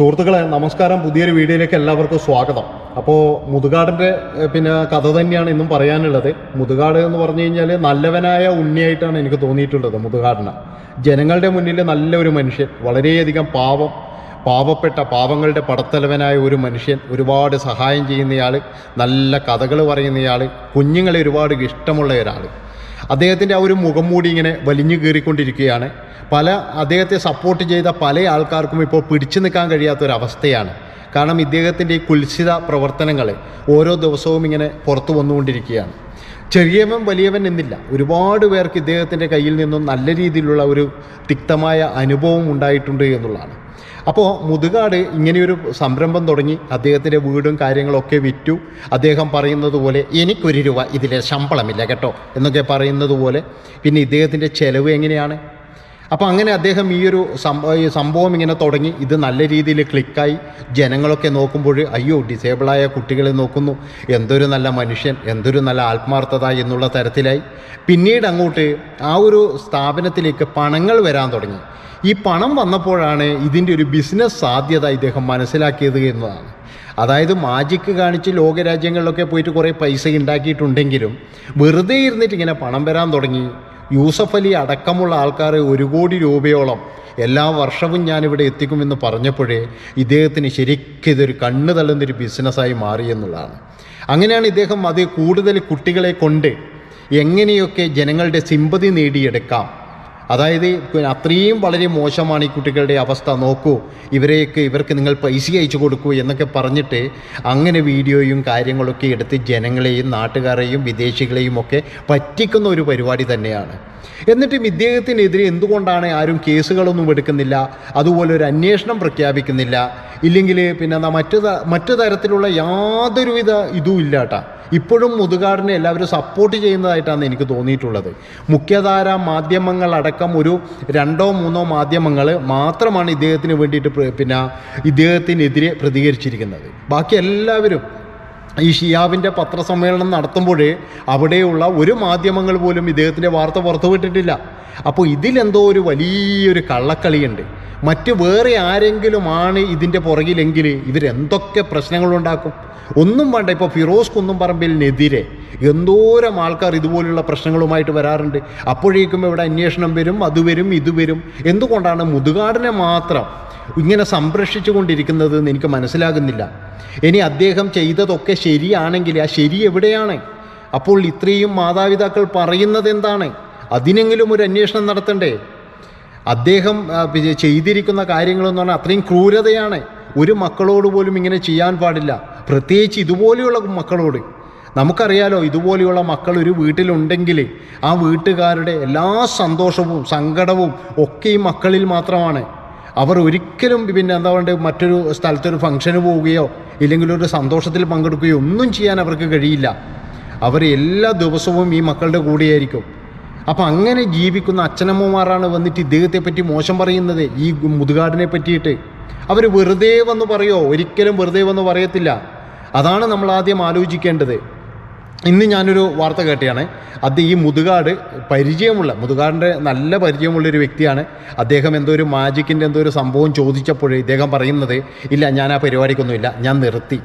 സുഹൃത്തുക്കളെ നമസ്കാരം. പുതിയൊരു വീഡിയോയിലേക്ക് എല്ലാവർക്കും സ്വാഗതം. അപ്പോൾ മുതുകാടിന്റെ പിന്നെ കഥ തന്നെയാണ് ഇന്നും പറയാനുള്ളത്. മുതുകാട് എന്ന് പറഞ്ഞു കഴിഞ്ഞാൽ നല്ലവനായ ഉണ്ണിയായിട്ടാണ് എനിക്ക് തോന്നിയിട്ടുള്ളത് മുതുകാടിന്. ജനങ്ങളുടെ മുന്നിൽ നല്ലൊരു മനുഷ്യൻ വളരെയധികം പാവം പാവപ്പെട്ട പാവങ്ങളുടെ പടത്തലവനായ ഒരു മനുഷ്യൻ ഒരുപാട് സഹായം ചെയ്യുന്നയാൾ നല്ല കഥകൾ പറയുന്നയാൾ കുഞ്ഞുങ്ങളെ ഒരുപാട് ഇഷ്ടമുള്ള ഒരാൾ അദ്ദേഹത്തിന്റെ ആ ഒരു മുഖം മൂടി ഇങ്ങനെ വലിഞ്ഞു കയറിക്കൊണ്ടിരിക്കുകയാണ്. പല അദ്ദേഹത്തെ സപ്പോർട്ട് ചെയ്ത പല ആൾക്കാർക്കും ഇപ്പോൾ പിടിച്ചു നിൽക്കാൻ കഴിയാത്തൊരവസ്ഥയാണ്. കാരണം ഇദ്ദേഹത്തിന്റെ ഈ കുൽസിത പ്രവർത്തനങ്ങൾ ഓരോ ദിവസവും ഇങ്ങനെ പുറത്തു വന്നുകൊണ്ടിരിക്കുകയാണ്. ചെറിയവൻ വലിയവൻ എന്നില്ല. ഒരുപാട് പേർക്ക് ഇദ്ദേഹത്തിന്റെ കയ്യിൽ നിന്നും നല്ല രീതിയിലുള്ള ഒരു തിക്തമായ അനുഭവം ഉണ്ടായിട്ടുണ്ട് എന്നുള്ളതാണ്. അപ്പോൾ മുതുകാട് ഇങ്ങനെയൊരു സംരംഭം തുടങ്ങി അദ്ദേഹത്തിന്റെ വീടും കാര്യങ്ങളൊക്കെ വിറ്റു. അദ്ദേഹം പറയുന്നത് പോലെ എനിക്കൊരു രൂപ ഇതിലെ ശമ്പളമില്ല കേട്ടോ എന്നൊക്കെ പറയുന്നത് പോലെ പിന്നെ ഇദ്ദേഹത്തിന്റെ ചെലവ് എങ്ങനെയാണ്? അപ്പോൾ അങ്ങനെ അദ്ദേഹം ഈ ഒരു സംഭ- സംഭവം ഇങ്ങനെ തുടങ്ങി. ഇത് നല്ല രീതിയിൽ ക്ലിക്കായി. ജനങ്ങളൊക്കെ നോക്കുമ്പോൾ അയ്യോ ഡിസേബിളായ കുട്ടികളെ നോക്കുന്നു. എന്തൊരു നല്ല മനുഷ്യൻ എന്തൊരു നല്ല ആത്മാർത്ഥത എന്നുള്ള തരത്തിലായി. പിന്നീട് അങ്ങോട്ട് ആ ഒരു സ്ഥാപനത്തിലേക്ക് പണങ്ങൾ വരാൻ തുടങ്ങി. ഈ പണം വന്നപ്പോഴാണ് ഇതിന്റെ ഒരു ബിസിനസ് സാധ്യത ഇദ്ദേഹം മനസ്സിലാക്കിയത് എന്നതാണ്. അതായത് മാജിക്ക് കാണിച്ച് ലോകരാജ്യങ്ങളിലൊക്കെ പോയിട്ട് കുറേ പൈസ ഉണ്ടാക്കിയിട്ടുണ്ടെങ്കിലും വെറുതെ ഇരുന്നിട്ട് ഇങ്ങനെ പണം വരാൻ തുടങ്ങി. യൂസഫ് അലി അടക്കമുള്ള ആൾക്കാർ ഒരു കോടി രൂപയോളം എല്ലാ വർഷവും ഞാനിവിടെ എത്തിക്കുമെന്ന് പറഞ്ഞപ്പോഴേ ഇദ്ദേഹത്തിന് ശരിക്കും ഇതൊരു കണ്ണ് തള്ളുന്നൊരു ബിസിനസ്സായി മാറി എന്നുള്ളതാണ്. അങ്ങനെയാണ് ഇദ്ദേഹം അത് കൂടുതൽ കുട്ടികളെ കൊണ്ട് എങ്ങനെയൊക്കെ ജനങ്ങളുടെ സിമ്പതി നേടിയെടുക്കാം അതായത് അത്രയും വളരെ മോശമാണ് ഈ കുട്ടികളുടെ അവസ്ഥ. നോക്കൂ ഇവരെയൊക്കെ ഇവർക്ക് നിങ്ങൾ പൈസ അയച്ചു കൊടുക്കൂ എന്നൊക്കെ പറഞ്ഞിട്ട് അങ്ങനെ വീഡിയോയും കാര്യങ്ങളൊക്കെ എടുത്ത് ജനങ്ങളെയും നാട്ടുകാരെയും വിദേശികളെയും ഒക്കെ പറ്റിക്കുന്ന ഒരു പരിപാടി തന്നെയാണ്. എന്നിട്ടും ഇദ്ദേഹത്തിനെതിരെ എന്തുകൊണ്ടാണ് ആരും കേസുകളൊന്നും എടുക്കുന്നില്ല? അതുപോലെ ഒരു അന്വേഷണം പ്രഖ്യാപിക്കുന്നില്ല. ഇല്ലെങ്കിൽ പിന്നെ മറ്റു മറ്റു തരത്തിലുള്ള യാതൊരുവിധ ഇതും ഇല്ല കേട്ടാ. ഇപ്പോഴും മുതുകാടിനെ എല്ലാവരും സപ്പോർട്ട് ചെയ്യുന്നതായിട്ടാണ് എനിക്ക് തോന്നിയിട്ടുള്ളത്. മുഖ്യധാര മാധ്യമങ്ങളടക്കം ഒരു രണ്ടോ മൂന്നോ മാധ്യമങ്ങൾ മാത്രമാണ് ഇദ്ദേഹത്തിന് വേണ്ടിയിട്ട് പിന്നെ ഇദ്ദേഹത്തിനെതിരെ പ്രതികരിച്ചിരിക്കുന്നത്. ബാക്കി എല്ലാവരും ഈ ഷിയാബിന്റെ പത്രസമ്മേളനം നടത്തുമ്പോൾ അവിടെയുള്ള ഒരു മാധ്യമങ്ങൾ പോലും ഇദ്ദേഹത്തിന്റെ വാർത്ത പുറത്തുവിട്ടിട്ടില്ല. അപ്പോൾ ഇതിലെന്തോ ഒരു വലിയൊരു കള്ളക്കളിയുണ്ട്. മറ്റ് വേറെ ആരെങ്കിലും ആണ് ഇതിന്റെ പുറകിലെങ്കിൽ ഇവരെന്തൊക്കെ പ്രശ്നങ്ങളുണ്ടാക്കും? ഒന്നും വേണ്ട ഇപ്പോൾ ഫിറോസ് കുന്നുംപറമ്പിലിനെതിരെ എന്തോരം ആൾക്കാർ ഇതുപോലുള്ള പ്രശ്നങ്ങളുമായിട്ട് വരാറുണ്ട്. അപ്പോഴേക്കും ഇവിടെ അന്വേഷണം വരും അത് വരും ഇത് വരും. എന്തുകൊണ്ടാണ് മുതുകാടിനെ മാത്രം ഇങ്ങനെ സംരക്ഷിച്ചു കൊണ്ടിരിക്കുന്നത് എന്ന് എനിക്ക് മനസ്സിലാകുന്നില്ല. ഇനി അദ്ദേഹം ചെയ്തതൊക്കെ ശരിയാണെങ്കിൽ ആ ശരി എവിടെയാണ്? അപ്പോൾ ഇത്രയും മാതാപിതാക്കൾ പറയുന്നത് എന്താണ്? അതിനെങ്കിലും ഒരു അന്വേഷണം നടത്തണ്ടേ? അദ്ദേഹം ചെയ്തിരിക്കുന്ന കാര്യങ്ങളെന്ന് പറഞ്ഞാൽ അത്രയും ക്രൂരതയാണ്. ഒരു മക്കളോട് പോലും ഇങ്ങനെ ചെയ്യാൻ പാടില്ല. പ്രത്യേകിച്ച് ഇതുപോലെയുള്ള മക്കളോട്. നമുക്കറിയാലോ ഇതുപോലെയുള്ള മക്കൾ ഒരു വീട്ടിലുണ്ടെങ്കിൽ ആ വീട്ടുകാരുടെ എല്ലാ സന്തോഷവും സങ്കടവും ഒക്കെ ഈ മക്കളിൽ മാത്രമാണ്. അവർ ഒരിക്കലും പിന്നെ എന്താ പറയുക മറ്റൊരു സ്ഥലത്തൊരു ഫംഗ്ഷന് പോവുകയോ ഇല്ലെങ്കിൽ ഒരു സന്തോഷത്തിൽ പങ്കെടുക്കുകയോ ഒന്നും ചെയ്യാൻ അവർക്ക് കഴിയില്ല. അവർ എല്ലാ ദിവസവും ഈ മക്കളുടെ കൂടെയായിരിക്കും. അപ്പം അങ്ങനെ ജീവിക്കുന്ന അച്ഛനമ്മമാരാണ് വന്നിട്ട് ഇദ്ദേഹത്തെ പറ്റി മോശം പറയുന്നത് ഈ മുതുകാടിനെ പറ്റിയിട്ട്. അവർ വെറുതെ വന്ന് പറയോ? ഒരിക്കലും വെറുതെ വന്ന് പറയത്തില്ല. അതാണ് നമ്മൾ ആദ്യം ആലോചിക്കേണ്ടത്. ഇന്ന് ഞാനൊരു വാർത്ത കേട്ടയാണ്. അത് ഈ മുതുകാട് പരിചയമുള്ള മുതുകാടിന്റെ നല്ല പരിചയമുള്ളൊരു വ്യക്തിയാണ്. അദ്ദേഹം എന്തോ ഒരു മാജിക്കിന്റെ എന്തോ ഒരു സംഭവം ചോദിച്ചപ്പോൾ ഇദ്ദേഹം പറയുന്നത് ഇല്ല ഞാൻ ആ പരിപാടിക്കൊന്നുമില്ല ഞാൻ നിർത്തി.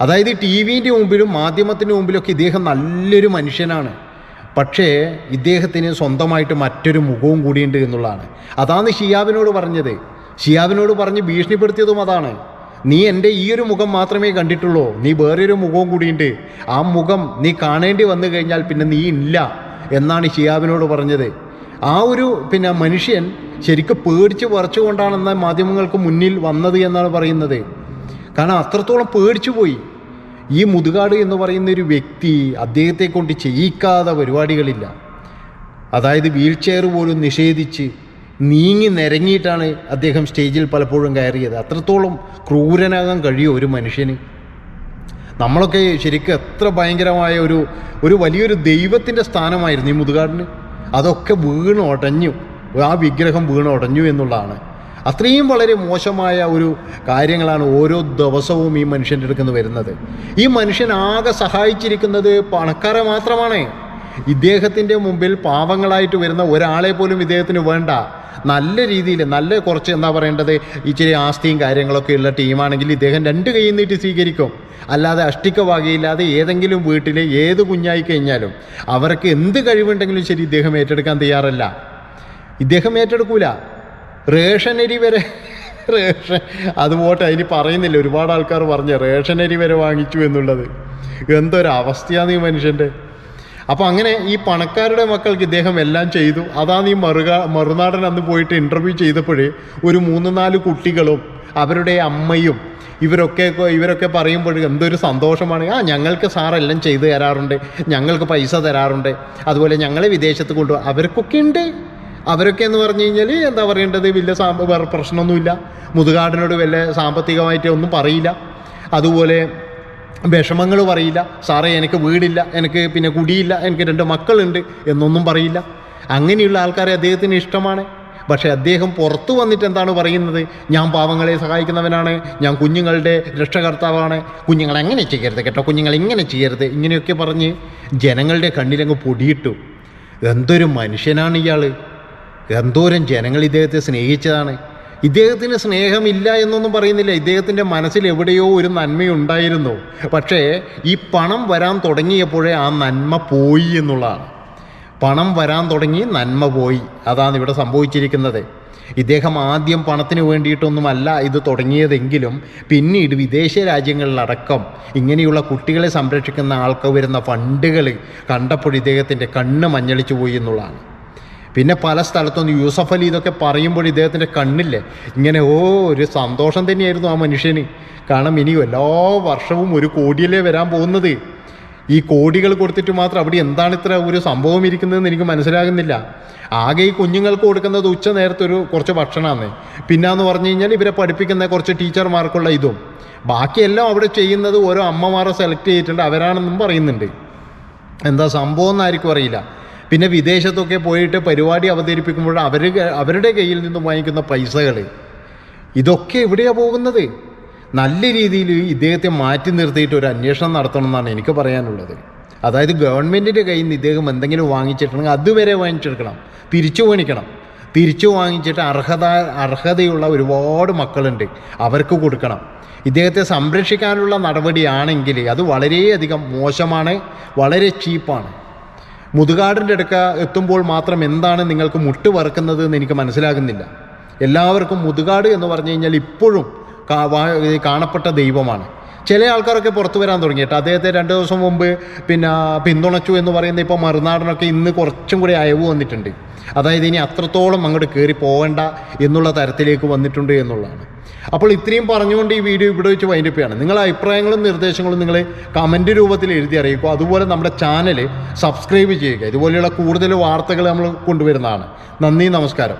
അതായത് ടി വിന്റെ മുമ്പിലും മാധ്യമത്തിന്റെ മുമ്പിലൊക്കെ ഇദ്ദേഹം നല്ലൊരു മനുഷ്യനാണ്. പക്ഷേ ഇദ്ദേഹത്തിന് സ്വന്തമായിട്ട് മറ്റൊരു മുഖവും കൂടിയുണ്ട് എന്നുള്ളതാണ്. അതാണ് ഷിയാബിനോട് പറഞ്ഞത്. ഷിയാബിനോട് പറഞ്ഞ് ഭീഷണിപ്പെടുത്തിയതും അതാണ്. നീ എന്റെ ഈ ഒരു മുഖം മാത്രമേ കണ്ടിട്ടുള്ളൂ. നീ വേറൊരു മുഖവും കൂടിയുണ്ട്. ആ മുഖം നീ കാണേണ്ടി വന്നു കഴിഞ്ഞാൽ പിന്നെ നീ ഇല്ല എന്നാണ് ഷിയാബിനോട് പറഞ്ഞത്. ആ ഒരു പിന്നെ മനുഷ്യൻ ശരിക്കും പേടിച്ച് പറിച്ചുകൊണ്ടാണെന്ന മാധ്യമങ്ങൾക്ക് മുന്നിൽ വന്നത് എന്നാണ് പറയുന്നത്. കാരണം അത്രത്തോളം പേടിച്ചു പോയി. ഈ മുതുകാട് എന്ന് പറയുന്ന ഒരു വ്യക്തി അദ്ദേഹത്തെ കൊണ്ട് ചെയ്യിക്കാതെ പരിപാടികളില്ല. അതായത് വീൽ ചെയർ പോലും നിഷേധിച്ച് നീങ്ങി നിരങ്ങിയിട്ടാണ് അദ്ദേഹം സ്റ്റേജിൽ പലപ്പോഴും കയറിയത്. അത്രത്തോളം ക്രൂരനാകാൻ കഴിയും ഒരു മനുഷ്യന്. നമ്മളൊക്കെ ശരിക്കും എത്ര ഭയങ്കരമായ ഒരു ഒരു വലിയൊരു ദൈവത്തിന്റെ സ്ഥാനമായിരുന്നു ഈ മുതുകാടിന്. അതൊക്കെ വീണ് ഉടഞ്ഞു ആ വിഗ്രഹം വീണ് ഉടഞ്ഞു എന്നുള്ളതാണ്. അത്രയും വളരെ മോശമായ ഒരു കാര്യങ്ങളാണ് ഓരോ ദിവസവും ഈ മനുഷ്യന്റെ അടുക്കുന്ന വരുന്നത്. ഈ മനുഷ്യൻ ആകെ സഹായിച്ചിരിക്കുന്നത് പണക്കാരെ മാത്രമാണ്. ഇദ്ദേഹത്തിന്റെ മുമ്പിൽ പാവങ്ങളായിട്ട് വരുന്ന ഒരാളെ പോലും ഇദ്ദേഹത്തിന് വേണ്ട. നല്ല രീതിയിൽ നല്ല കുറച്ച് എന്താ പറയേണ്ടത്? ഇച്ചിരി ആസ്തിയും കാര്യങ്ങളൊക്കെ ഉള്ള ടീമാണെങ്കിൽ ഇദ്ദേഹം രണ്ട് കൈ നീട്ടി സ്വീകരിക്കും. അല്ലാതെ അഷ്ടിക്ക വകയില്ലാതെ ഏതെങ്കിലും വീട്ടിലെ ഏത് കുഞ്ഞായി കഴിഞ്ഞാലും അവർക്ക് എന്ത് കഴിവുണ്ടെങ്കിലും ശരി ഇദ്ദേഹം ഏറ്റെടുക്കാൻ തയ്യാറല്ല. ഇദ്ദേഹം ഏറ്റെടുക്കൂല. റേഷനരി വരെ റേഷൻ അത് പോട്ടെ അതിന് പറയുന്നില്ല. ഒരുപാട് ആൾക്കാർ പറഞ്ഞ് റേഷനരി വരെ വാങ്ങിച്ചു എന്നുള്ളത്. എന്തൊരവസ്ഥയാണ് ഈ മനുഷ്യന്റെ? അപ്പോൾ അങ്ങനെ ഈ പണക്കാരുടെ മക്കൾക്ക് ഇദ്ദേഹം എല്ലാം ചെയ്തു. അതാണ് ഈ മറുക മറുനാടൻ അന്ന് പോയിട്ട് ഇന്റർവ്യൂ ചെയ്തപ്പോഴേ ഒരു മൂന്ന് നാല് കുട്ടികളും അവരുടെ അമ്മയും ഇവരൊക്കെ ഇവരൊക്കെ പറയുമ്പോൾ എന്തൊരു സന്തോഷമാണ്. ആ ഞങ്ങൾക്ക് സാറെല്ലാം ചെയ്തു തരാറുണ്ട്. ഞങ്ങൾക്ക് പൈസ തരാറുണ്ട്. അതുപോലെ ഞങ്ങളെ വിദേശത്ത് കൊണ്ടുപോകും അവർക്കൊക്കെ ഉണ്ട്. അവരൊക്കെ എന്ന് പറഞ്ഞു കഴിഞ്ഞാൽ എന്താ പറയേണ്ടത്? വലിയ സാമ്പ പ്രശ്നമൊന്നുമില്ല. മുതുകാടിനോട് വലിയ സാമ്പത്തികമായിട്ട് ഒന്നും പറയില്ല. അതുപോലെ വിഷമങ്ങൾ പറയില്ല. സാറേ എനിക്ക് വീടില്ല. എനിക്ക് പിന്നെ കുടിയില്ല. എനിക്ക് രണ്ട് മക്കളുണ്ട് എന്നൊന്നും പറയില്ല. അങ്ങനെയുള്ള ആൾക്കാരെ അദ്ദേഹത്തിന് ഇഷ്ടമാണ്. പക്ഷേ അദ്ദേഹം പുറത്തു വന്നിട്ട് എന്താണ് പറയുന്നത്? ഞാൻ പാവങ്ങളെ സഹായിക്കുന്നവനാണ്. ഞാൻ കുഞ്ഞുങ്ങളുടെ രക്ഷകർത്താവാണ്. കുഞ്ഞുങ്ങൾ അങ്ങനെ ചെയ്യരുത് കേട്ടോ. കുഞ്ഞുങ്ങൾ ഇങ്ങനെ ചെയ്യരുത്. ഇങ്ങനെയൊക്കെ പറഞ്ഞ് ജനങ്ങളുടെ കണ്ണിലങ്ങ് പൊടിയിട്ടു. എന്തൊരു മനുഷ്യനാണ് ഇയാൾ എന്തോരം ജനങ്ങൾ ഇദ്ദേഹത്തെ സ്നേഹിച്ചതാണ്. ഇദ്ദേഹത്തിന് സ്നേഹമില്ല എന്നൊന്നും പറയുന്നില്ല. ഇദ്ദേഹത്തിന്റെ മനസ്സിൽ എവിടെയോ ഒരു നന്മയുണ്ടായിരുന്നു. പക്ഷേ ഈ പണം വരാൻ തുടങ്ങിയപ്പോഴേ ആ നന്മ പോയി എന്നുള്ളതാണ്. പണം വരാൻ തുടങ്ങി നന്മ പോയി. അതാണ് ഇവിടെ സംഭവിച്ചിരിക്കുന്നത്. ഇദ്ദേഹം ആദ്യം പണത്തിന് വേണ്ടിയിട്ടൊന്നുമല്ല ഇത് തുടങ്ങിയതെങ്കിലും പിന്നീട് വിദേശ രാജ്യങ്ങളിലടക്കം ഇങ്ങനെയുള്ള കുട്ടികളെ സംരക്ഷിക്കുന്ന ആൾക്ക് വരുന്ന ഫണ്ടുകൾ കണ്ടപ്പോൾ ഇദ്ദേഹത്തിന്റെ കണ്ണ് മഞ്ഞളിച്ചു പോയി എന്നുള്ളതാണ്. പിന്നെ പല സ്ഥലത്തുനിന്ന് യൂസഫ് അലി ഇതൊക്കെ പറയുമ്പോൾ ഇദ്ദേഹത്തിന്റെ കണ്ണില്ലേ? ഇങ്ങനെ ഓ ഒരു സന്തോഷം തന്നെയായിരുന്നു ആ മനുഷ്യന്. കാരണം ഇനി എല്ലാ വർഷവും ഒരു കോടിയല്ലേ വരാൻ പോകുന്നത്. ഈ കോടികൾ കൊടുത്തിട്ട് മാത്രം അവിടെ എന്താണ് ഇത്ര ഒരു സംഭവം ഇരിക്കുന്നതെന്ന് എനിക്ക് മനസ്സിലാകുന്നില്ല. ആകെ ഈ കുഞ്ഞുങ്ങൾക്ക് കൊടുക്കുന്നത് ഉച്ച നേരത്തെ ഒരു കുറച്ച് ഭക്ഷണമാണ്. പിന്നാന്ന് പറഞ്ഞു കഴിഞ്ഞാൽ ഇവരെ പഠിപ്പിക്കുന്ന കുറച്ച് ടീച്ചർമാർക്കുള്ള ഇതും. ബാക്കിയെല്ലാം അവിടെ ചെയ്യുന്നത് ഓരോ അമ്മമാരെ സെലക്ട് ചെയ്തിട്ടുണ്ട് അവരാണെന്നും പറയുന്നുണ്ട്. എന്താ സംഭവം എന്നായിരിക്കും അറിയില്ല. പിന്നെ വിദേശത്തൊക്കെ പോയിട്ട് പരിപാടി അവതരിപ്പിക്കുമ്പോൾ അവർ അവരുടെ കയ്യിൽ നിന്നും വാങ്ങിക്കുന്ന പൈസകൾ ഇതൊക്കെ എവിടെയാണ് പോകുന്നത്? നല്ല രീതിയിൽ ഇദ്ദേഹത്തെ മാറ്റി നിർത്തിയിട്ട് ഒരു അന്വേഷണം നടത്തണം എന്നാണ് എനിക്ക് പറയാനുള്ളത്. അതായത് ഗവൺമെന്റിന്റെ കയ്യിൽ നിന്ന് ഇദ്ദേഹം എന്തെങ്കിലും വാങ്ങിച്ചിട്ടുണ്ടെങ്കിൽ അതുവരെ വാങ്ങിച്ചെടുക്കണം. തിരിച്ചു മേടിക്കണം. തിരിച്ചു വാങ്ങിച്ചിട്ട് അർഹത അർഹതയുള്ള ഒരുപാട് മക്കളുണ്ട്. അവർക്ക് കൊടുക്കണം. ഇദ്ദേഹത്തെ സംരക്ഷിക്കാനുള്ള നടപടിയാണെങ്കിൽ അത് വളരെയധികം മോശമാണ് വളരെ ചീപ്പാണ്. മുതുകാടിന്റെ അടുക്ക എത്തുമ്പോൾ മാത്രം എന്താണ് നിങ്ങൾക്ക് മുട്ട് വറുക്കുന്നത് എന്ന് എനിക്ക് മനസ്സിലാകുന്നില്ല. എല്ലാവർക്കും മുതുകാട് എന്ന് പറഞ്ഞു കഴിഞ്ഞാൽ ഇപ്പോഴും കാണപ്പെട്ട ദൈവമാണ്. ചില ആൾക്കാരൊക്കെ പുറത്തു വരാൻ തുടങ്ങിയിട്ട് അദ്ദേഹത്തെ രണ്ട് ദിവസം മുമ്പ് പിന്നെ പിന്തുണച്ചു എന്ന് പറയുന്ന ഇപ്പോൾ മറുനാടനൊക്കെ ഇന്ന് കുറച്ചും കൂടി അയവ് വന്നിട്ടുണ്ട്. അതായത് ഇനി അത്രത്തോളം അങ്ങോട്ട് കയറി പോകണ്ട എന്നുള്ള തരത്തിലേക്ക് വന്നിട്ടുണ്ട് എന്നുള്ളതാണ്. അപ്പോൾ ഇത്രയും പറഞ്ഞുകൊണ്ട് ഈ വീഡിയോ ഇവിടെ വെച്ച് വൈൻഡപ്പ് ചെയ്യാണ്. നിങ്ങളുടെ അഭിപ്രായങ്ങളും നിർദ്ദേശങ്ങളും നിങ്ങൾ കമന്റ് രൂപത്തിൽ എഴുതി അറിയിക്കുക. അതുപോലെ നമ്മുടെ ചാനൽ സബ്സ്ക്രൈബ് ചെയ്യുക. ഇതുപോലെയുള്ള കൂടുതൽ വാർത്തകൾ നമ്മൾ കൊണ്ടുവരുന്നതാണ്. നന്ദി നമസ്കാരം.